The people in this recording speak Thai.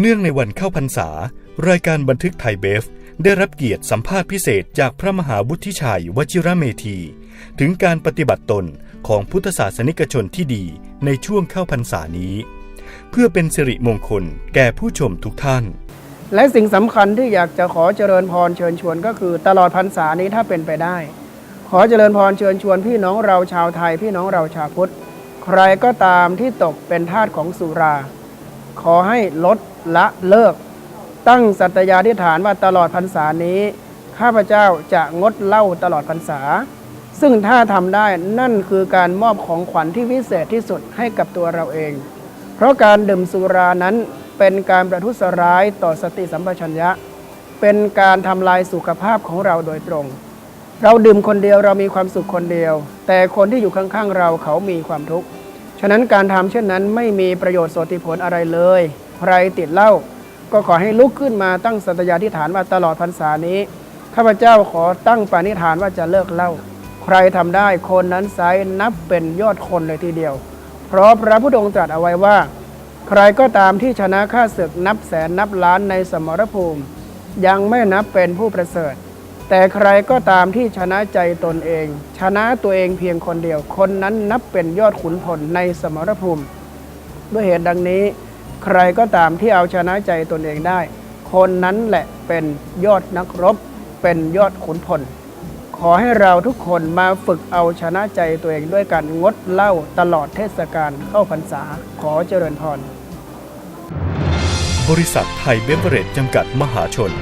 เนื่องในวันเข้าพรรษา รายการบันทึกไทยเบฟ ได้รับเกียรติสัมภาษณ์พิเศษจากพระมหาวุฒิชัยวชิระเมธี ถึงการปฏิบัติตนของพุทธศาสนิกชนที่ดีในช่วงเข้าพรรษานี้ เพื่อเป็นสิริมงคลแก่ผู้ชมทุกท่าน และสิ่งสำคัญที่อยากจะขอเจริญพรเชิญชวนก็คือตลอดพรรษานี้ถ้าเป็นไปได้ ขอเจริญพรเชิญชวนพี่น้องเราชาวไทย พี่น้องเราชาวพุทธ ใครก็ตามที่ตกเป็นทาสของสุรา ขอให้ลดละเลิก ตั้งสัตยาธิฐานว่าตลอดพรรษานี้ ข้าพเจ้าจะงดเหล้าตลอดพรรษา ซึ่งถ้าทำได้นั่นคือการมอบของขวัญที่วิเศษที่สุดให้กับตัวเราเอง เพราะการดื่มสุรานั้นเป็นการประทุษร้ายต่อสติสัมปชัญญะ เป็นการทำลายสุขภาพของเราโดยตรง เราดื่มคนเดียวเรามีความสุขคนเดียว แต่คนที่อยู่ข้างๆเราเขามีความทุกข์ ฉะนั้นการทำเช่นนั้นไม่มีประโยชน์โสติผลอะไรเลย ใครติดเหล้าก็ขอให้ลุกขึ้นมาตั้งสัตยาธิฐานว่าตลอดพรรษานี้ข้าพเจ้าขอตั้งปณิธานว่าจะเลิกเหล้าใครทำได้คนนั้นไซนับเป็นยอดคนเลยทีเดียว เพราะพระพุทธองค์ตรัสเอาไว้ว่า ใครก็ตามที่ชนะข้าศึกนับแสนนับล้านในสมรภูมิ ยังไม่นับเป็นผู้ประเสริฐ แต่ใครก็ตามที่ชนะใจตนเอง ชนะตัวเองเพียงคนเดียว คนนั้นนับเป็นยอดขุนพลในสมรภูมิ ด้วยเหตุดังนี้ ใครก็ตามที่เอาชนะใจตนเองได้ คนนั้นแหละเป็นยอดนักรบ เป็นยอดขุนพล ขอให้เราทุกคนมาฝึกเอาชนะใจตัวเองด้วยการงดเหล้าตลอดเทศกาลเข้าพรรษาขอเจริญพรบริษัทไทยเบเวอเรจจำกัดมหาชน